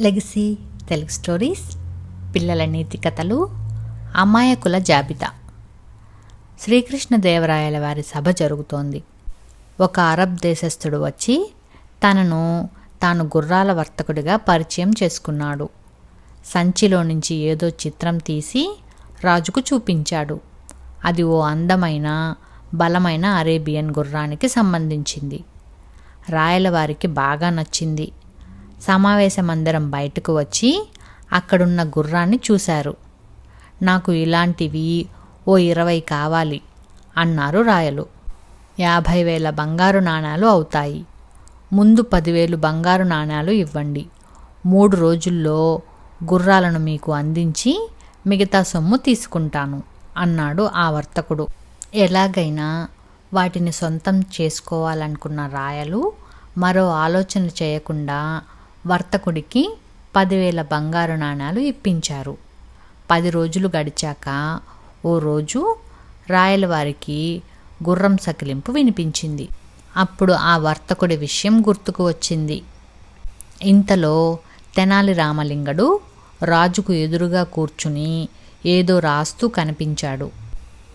Legacy Telugu stories పిల్లల నీతి కథలు అమాయకుల జాబితా. శ్రీకృష్ణదేవరాయల వారి సభ జరుగుతోంది. ఒక అరబ్ దేశస్థుడు వచ్చి తనను తాను గుర్రాల వర్తకుడిగా పరిచయం చేసుకున్నాడు. సంచిలో నుంచి ఏదో చిత్రం తీసి రాజుకు చూపించాడు. అది ఓ అందమైన బలమైన అరేబియన్ గుర్రానికి సంబంధించింది. రాయలవారికి బాగా నచ్చింది. సమావేశ మందిరం బయటకు వచ్చి అక్కడున్న గుర్రాన్ని చూశారు. నాకు ఇలాంటివి ఓ ఇరవై కావాలి అన్నారు రాయలు. యాభై వేల బంగారు నాణాలు అవుతాయి. ముందు పదివేలు బంగారు నాణాలు ఇవ్వండి. మూడు రోజుల్లో గుర్రాలను మీకు అందించి మిగతా సొమ్ము తీసుకుంటాను అన్నాడు ఆ వర్తకుడు. ఎలాగైనా వాటిని సొంతం చేసుకోవాలనుకున్న రాయలు మరో ఆలోచన చేయకుండా వర్తకుడికి పదివేల బంగారు నాణాలు ఇప్పించారు. పది రోజులు గడిచాక ఓ రోజు రాయలవారికి గుర్రం సకిలింపు వినిపించింది. అప్పుడు ఆ వర్తకుడి విషయం గుర్తుకు వచ్చింది. ఇంతలో తెనాలి రామలింగడు రాజుకు ఎదురుగా కూర్చుని ఏదో రాస్తూ కనిపించాడు.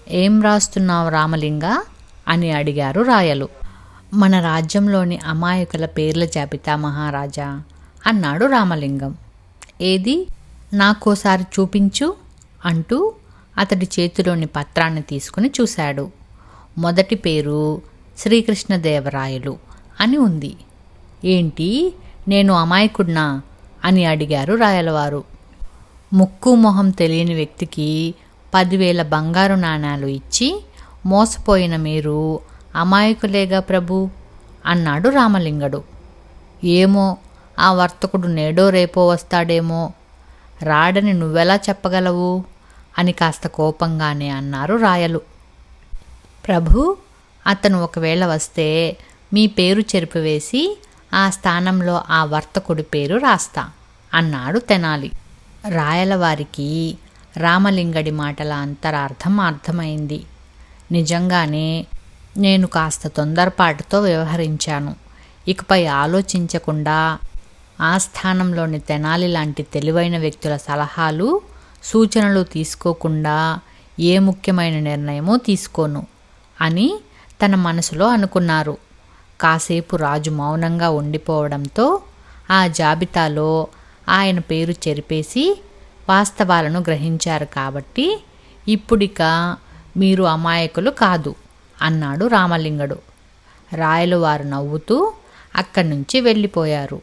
ఏం రాస్తున్నావు రామలింగ అని అడిగారు రాయలు. మన రాజ్యంలోని అమాయకుల పేర్ల జాబితా మహారాజా. అన్నాడు రామలింగం. ఏది? నాకోసారి చూపించు అంటూ అతడి చేతిలోని పత్రాన్ని తీసుకుని చూశాడు. మొదటి పేరు శ్రీకృష్ణదేవరాయలు అని ఉంది. ఏంటి? నేను అమాయకుడినా? అని అడిగారు రాయలవారు. ముక్కు మొహం తెలియని వ్యక్తికి పదివేల బంగారు నాణాలు ఇచ్చి మోసపోయిన మీరు అమాయకులేగా ప్రభు? అన్నాడు రామలింగడు. ఏమో ఆ వర్తకుడు నేడో రేపో వస్తాడేమో? రాడని నువ్వెలా చెప్పగలవు? అని కాస్త కోపంగానే అన్నారు రాయలు. ప్రభు అతను ఒకవేళ వస్తే మీ పేరు చెరిపివేసి ఆ స్థానంలో ఆ వర్తకుడి పేరు రాస్తా అన్నాడు తెనాలి. రాయలవారికి రామలింగడి మాటల అంతరార్థం అర్థమైంది. నిజంగానే నేను కాస్త తొందరపాటుతో వ్యవహరించాను. ఇకపై ఆలోచించకుండా ఆ స్థానంలోని తెనాలి లాంటి తెలివైన వ్యక్తుల సలహాలు సూచనలు తీసుకోకుండా ఏ ముఖ్యమైన నిర్ణయమో తీసుకోను అని తన మనసులో అనుకున్నారు. కాసేపు రాజు మౌనంగా ఉండిపోవడంతో ఆ జాబితాలో ఆయన పేరు చెరిపేసి వాస్తవాలను గ్రహించారు కాబట్టి ఇప్పుడిక మీరు అమాయకులు కాదు అన్నాడు రామలింగడు. రాయలు వారు నవ్వుతూ అక్కడి నుంచి వెళ్ళిపోయారు.